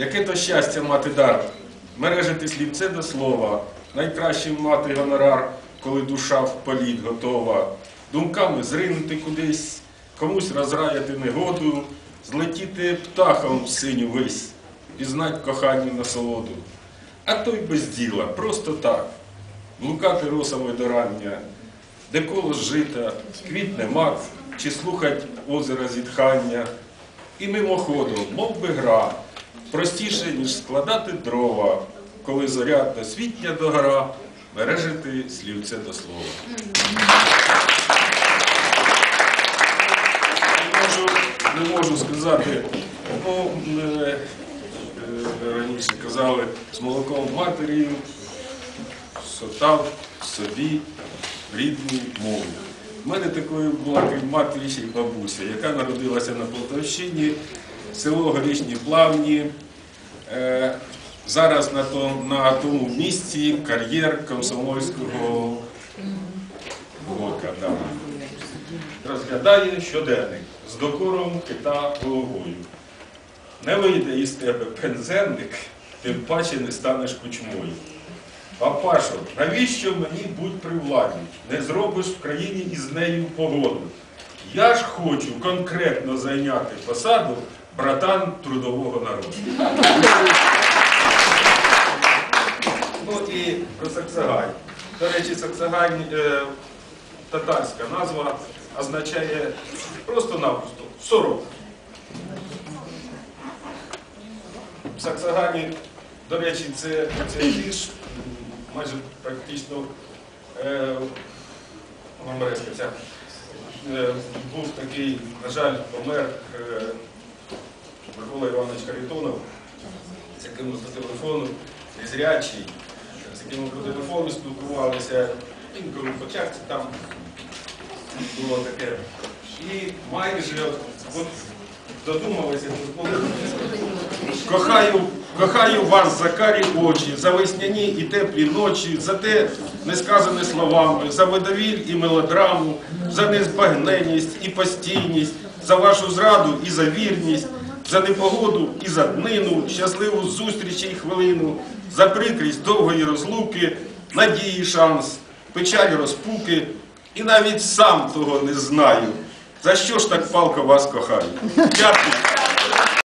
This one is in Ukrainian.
Яке то щастя мати дар, мережити слівце до слова, найкращим мати гонорар, коли душа в політ готова, думками зринути кудись, комусь розраяти негоду, злетіти птахом в синю вись, пізнать коханню насолоду. А той без діла, просто так, блукати росами до рання, де колос жита, квітне мак, чи слухать озера зітхання, і мимоходом, мов би гра, простіше, ніж складати дрова, коли зоря досвітня догора, бережити слівце до слова. Не можу, не можу сказати, ну, е, е, раніше казали, з молоком матері, сотав собі рідну мову. У мене такою була матері ще й бабуся, яка народилася на Полтавщині, село Горішні Плавні. Е, зараз на, том, на тому місці кар'єр комсомольського бока. Да. Розглядає щоденник з докором кита головою. Не вийде із тебе пензенник, тим паче не станеш кучмою. Папашо, навіщо мені будь при владі? Не зробиш в країні із нею погоду. Я ж хочу конкретно зайняти посаду братан трудового народу. Ну і про Саксагань. До речі, Саксагань е, татарська назва означає просто-напросто сорок. В Саксагані, до речі, це цей вірш майже практично е, гомереска ця. Е, був такий, на жаль, помер е, Микола Іванович Харитонов, з яким ми по телефону незрячий, з яким ми по телефону спілкувалися, інколи по чарці там було таке. І майже от, додумалися, Кохаю, кохаю вас за карі очі, за весняні і теплі ночі, за те несказане словами, за водовіль і мелодраму, за незбагненість і постійність, за вашу зраду і за вірність, за непогоду і за днину, щасливу зустріч і хвилину, за прикрість довгої розлуки, надії шанс, печаль розпуки, і навіть сам того не знаю. За що ж так палко вас кохаю? Дякую.